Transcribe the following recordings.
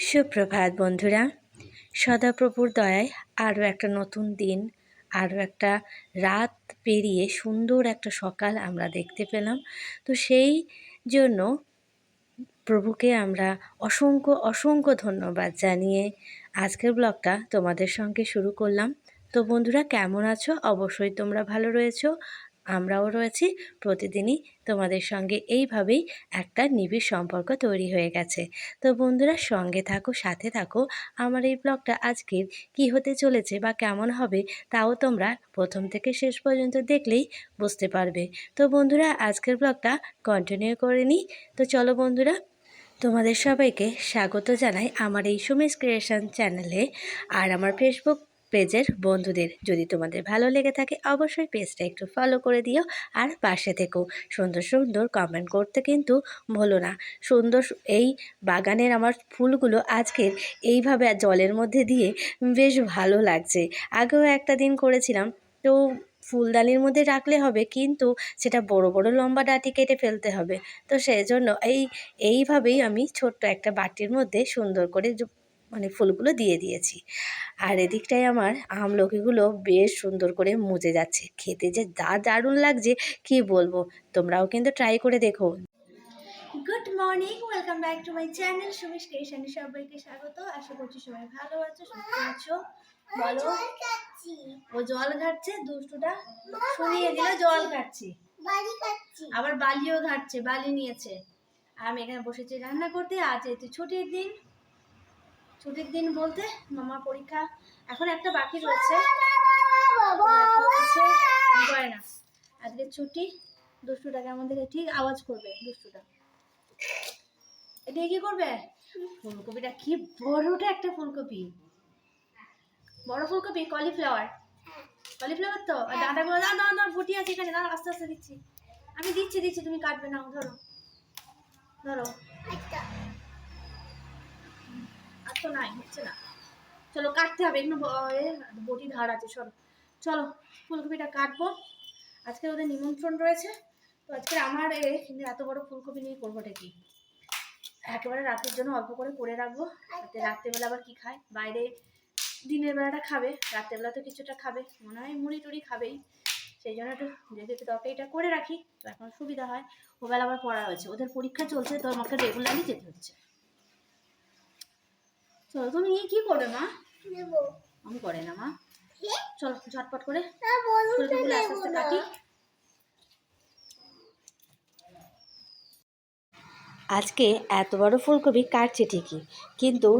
সুপ্রভাত বন্ধুরা, সদাপ্রভুর দয়ায় আরও একটা নতুন দিন, আরও একটা রাত পেরিয়ে সুন্দর একটা সকাল আমরা দেখতে পেলাম। তো সেই জন্য প্রভুকে আমরা অসংখ্য অসংখ্য ধন্যবাদ জানিয়ে আজকের ব্লগটা তোমাদের সঙ্গে শুরু করলাম। তো বন্ধুরা, কেমন আছো? অবশ্যই তোমরা ভালো রয়েছো। আমরাও রয়েছি। প্রতিদিনই তোমাদের সঙ্গে এইভাবেই একটা নিবিড় সম্পর্ক তৈরি হয়ে গেছে। তো বন্ধুরা, সঙ্গে থাকো, সাথে থাকো। আমার এই ব্লগটা আজকের কি হতে চলেছে বা কেমন হবে তাও তোমরা প্রথম থেকে শেষ পর্যন্ত দেখলেই বুঝতে পারবে। তো বন্ধুরা, আজকের ব্লগটা কন্টিনিউ করে নিই। তো চলো বন্ধুরা, তোমাদের সবাইকে স্বাগত জানাই আমার এই সুমেশ ক্রিয়েশন চ্যানেলে আর আমার ফেসবুক পেজের বন্ধুদের যদি তোমাদের ভালো লেগে থাকে, অবশ্যই পেজটা একটু ফলো করে দিও আর পাশে থেকো। সুন্দর সুন্দর কমেন্ট করতে কিন্তু ভুলো না। সুন্দর এই বাগানের আমার ফুলগুলো আজকের এইভাবে জলের মধ্যে দিয়ে বেশ ভালো লাগছে। আগেও একটা দিন করেছিলাম, তো ফুলদানির মধ্যে রাখলে হবে, কিন্তু সেটা বড় বড় লম্বা ডাটি কেটে ফেলতে হবে। তো সেই জন্য এই, এইভাবেই আমি ছোট্ট একটা বাটির মধ্যে সুন্দর করে মানে ফুলগুলো দিয়ে দিয়েছি। আর এদিকটায় আমার আমলকিগুলো বেশ সুন্দর করে মুজে যাচ্ছে। খেতে যে যা দারুণ লাগছে কি বলব? তোমরাও কিন্তু ট্রাই করে দেখো। Good morning welcome back to my channel Sumish ক্রিয়েশনে সবাইকে স্বাগত। আশা করছি সবাই ভালো আছো সুস্থ আছো। বলো ও জল ঘাটছে দুষ্টুটা শুনিয়ে দিল জল ঘাটছি। আবার বালিও ঘাটছে বালি নিয়েছে। আমি এখানে বসেছি রান্না করতে আজ এতে ছুটির দিন ছুটির দিন বলতে মামা পরীক্ষা এখন একটা বাকি রয়েছে। আজকে ছুটি দুষ্টুটাকে আমাদের ঠিক আওয়াজ করবে দুষ্টুটা। এটা কি করবে? ফুলকপিটা কি বড়টা একটা ফুলকপি। বড় ফুলকপি, কলিফ্লাওয়ার। কলিফ্লাওয়ার তো? আর ডাঁটাগুলো দাও দাও দাও ফুটি আছে এখানে দাও আস্তে আস্তে দিচ্ছি। আমি দিচ্ছি দিচ্ছি, তুমি কাটবে না ধরো। ধরো। তো নাই হচ্ছে না। চলো কাটতে হবে একটু বটি ধার আছে চলো। চলো ফুলকপিটা কাটবো। আজকে ওদের নিমন্ত্রণ রয়েছে। তো আজকে আমার এ কিন্তু এত বড় ফুলকপি নিয়ে করবোটা কি? একেবারে রাতের জন্য অল্প করে করে রাখব। যাতে রাত্রেবেলা আবার কি খায়? বাইরে দিনের বেলাটা খাবে রাত্রেবেলা তো কিছুটা খাবে। মনে হয় মুড়ি টুড়ি খাবেই। সেই জন্য একটু যদি একটু তরকারিটা করে রাখি তো এখন সুবিধা হয়। ওবেলা আবার পড়া হয়েছে। ওদের পরীক্ষা চলছে তো আমাকে রেগুলারই যেতে হচ্ছে। চলো তুমি কি করবে মা? আমি করে না মা। চলো ঝটপট করে। ফুলকপিগুলো আস্তে আস্তে কাটি। আজকে এত বড় ফুলকপি কাটছে ঠিকই, কিন্তু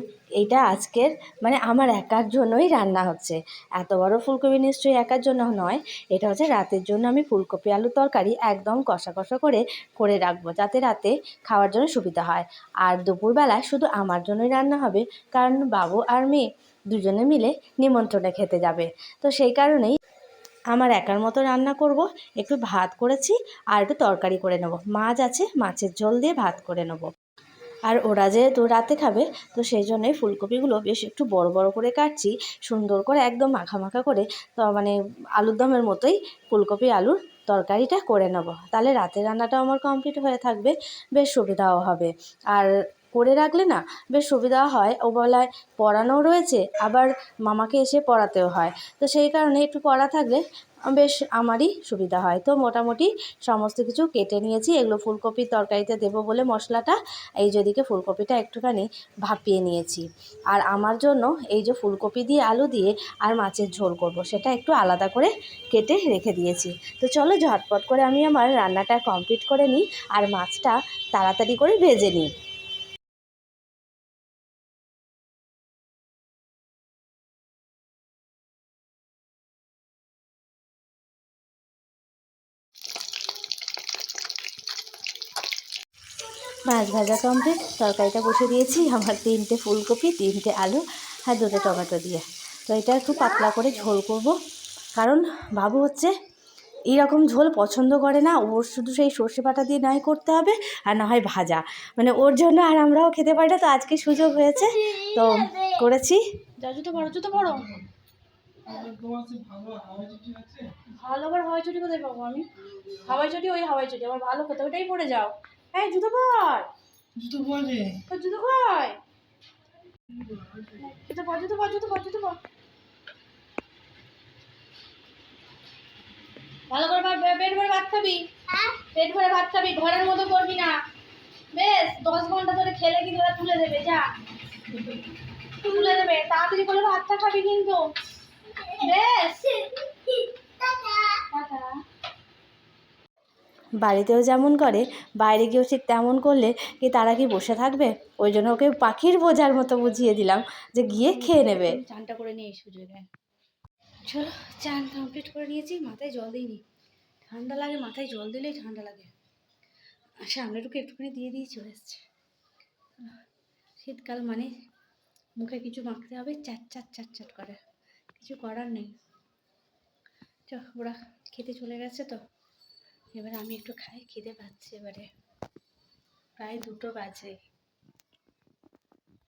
এটা আজকের মানে আমার একার জন্যই রান্না হচ্ছে। এত বড় ফুলকপি নিশ্চয়ই একার জন্য নয়, এটা হচ্ছে রাতের জন্য আমি ফুলকপি আলু তরকারি একদম কষা কষা করে করে রাখব, যাতে রাতে খাওয়ার জন্য সুবিধা হয়। আর দুপুরবেলা শুধু আমার জন্যই রান্না হবে, কারণ বাবু আর মেয়ে দুজনে মিলে নিমন্ত্রণে খেতে যাবে। তো সেই কারণেই আমার একার মতো রান্না করব। একটু ভাত করেছি আর একটু তরকারি করে নেব। মাছ আছে, মাছের ঝোল দিয়ে ভাত করে নেব। আর ওরা যেহেতু রাতে খাবে, তো সেই জন্যই ফুলকপিগুলো বেশ একটু বড় বড় করে কাটছি, সুন্দর করে একদম মাখা মাখা করে। তো মানে আলুর দমের মতোই ফুলকপি, আলুর তরকারিটা করে নেব। তাহলে রাতের রান্নাটাও আমার কমপ্লিট হয়ে থাকবে, বেশ সুবিধাও হবে। আর করে রাখলে না বেশ সুবিধা হয়। ও বেলায়, পড়ানোও রয়েছে, আবার মামাকে এসে পড়াতেও হয়। তো সেই কারণে একটু পড়া থাকলে বেশ আমারই সুবিধা হয়। তো মোটামুটি সমস্ত কিছু কেটে নিয়েছি। এগুলো ফুলকপির তরকারিতে দেবো বলে মশলাটা, এই যেদিকে ফুলকপিটা একটুখানি ভাপিয়ে নিয়েছি। আর আমার জন্য এই যে ফুলকপি দিয়ে আলু দিয়ে আর মাছের ঝোল করব, সেটা একটু আলাদা করে কেটে রেখে দিয়েছি। তো চলো ঝটপট করে আমি আমার রান্নাটা কমপ্লিট করে নিই আর মাছটা তাড়াতাড়ি করে ভেজে নিই। মাছ ভাজা কমপ্লিট তরকারিটা বসে দিয়েছি, আমার তিনটে ফুলকপি, তিনটে আলু আর দুটো টমেটো দিয়ে। তো এটা একটু পাতলা করে ঝোল করব, কারণ বাবু হচ্ছে এইরকম ঝোল পছন্দ করে না, ওর শুধু সেই সর্ষে বাটা দিয়ে নয় করতে হবে আর না হয় ভাজা। মানে ওর জন্য আর আমরাও খেতে পারি না, তো আজকে সুযোগ হয়েছে। তো করেছি। জুতো জুতো ভালো আবার হাওয়াই চটি কোথায় পাবো আমি? হাওয়াই চটি ওই হাওয়াই চটি আমার ভালো খেতে ওইটাই পড়ে যাও। এই জুতো পর। জুতো পরে তোর জুতো কই? জুতো পর জুতো পর জুতো পর জুতো পর। ভালো করে ভাত পেট ভরে ভাত খাবি? পেট ভরে ভাত খাবি ঘরের মতো করবি না। বেশ দশ ঘণ্টা ধরে খেলে কিন্তু ওরা তুলে দেবে যা। তুলে দেবে তাড়াতাড়ি করে ভাতটা খাবি কিন্তু। বেশ। টাটা। বাড়িতেও যেমন করে, বাইরে গিয়েও ঠিক তেমন করলে কি তারা কি বসে থাকবে? ওই জন্য ওকে পাখির বোঝার মতো বুঝিয়ে দিলাম যে গিয়ে খেয়ে নেবে। চানটা করে নিয়ে সুযোগে চলো, চান কমপ্লিট করে নিয়েছি, মাথায় জল দিইনি। ঠান্ডা লাগে, মাথায় জল দিলেই ঠান্ডা লাগে। আর সামনেটুকু একটুখানি দিয়ে দিয়ে চলে এসছে। শীতকাল মানে মুখে কিছু মাখতে হবে চাট চাট চাট চাট করে। কিছু করার নেই। চ ওরা খেতে চলে গেছে তো। এবারে আমি একটু খাই খিদে পাচ্ছে এবারে। প্রায় দুটো বাজে।